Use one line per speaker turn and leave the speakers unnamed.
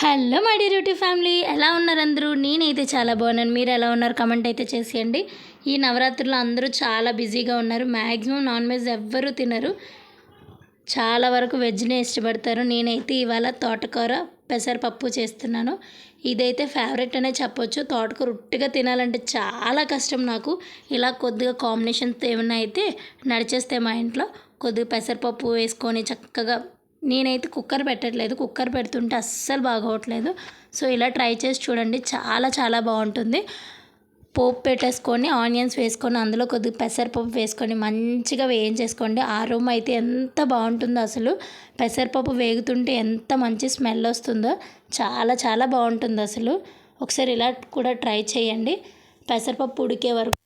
Hello my dear యూటీ family ఎలా ఉన్నారు అందరూ? నేనైతే చాలా బాగున్నాను. మీరు ఎలా ఉన్నారు? కమెంట్ అయితే చేసేయండి. ఈ నవరాత్రుల్లో అందరూ చాలా బిజీగా ఉన్నారు. మ్యాక్సిమం నాన్ వెజ్ ఎవ్వరూ తినరు. చాలా వరకు వెజ్నే ఇష్టపడతారు. నేనైతే ఇవాళ తోటకూర పెసరపప్పు చేస్తున్నాను. ఇదైతే ఫేవరెట్ అనే చెప్పొచ్చు. తోటకూర ఉట్టిగా తినాలంటే చాలా కష్టం నాకు. ఇలా కొద్దిగా కాంబినేషన్స్ ఏమైనా అయితే నడిచేస్తే మా ఇంట్లో కొద్దిగా పెసరపప్పు వేసుకొని చక్కగా నేనైతే కుక్కర్ పెట్టట్లేదు. కుక్కర్ పెడుతుంటే అస్సలు బాగోవట్లేదు సో ఇలా ట్రై చేసి చూడండి. చాలా చాలా బాగుంటుంది. పోపు పెట్టేసుకొని ఆనియన్స్ వేసుకొని అందులో కొద్దిగా పెసరపప్పు వేసుకొని మంచిగా వేయించేసుకోండి. ఆ రూమ్ అయితే ఎంత బాగుంటుందో అసలు. పెసరపప్పు వేగుతుంటే ఎంత మంచి స్మెల్ వస్తుందో. చాలా చాలా బాగుంటుంది అసలు. ఒకసారి ఇలా కూడా ట్రై చేయండి. పెసరపప్పు ఉడికే వరకు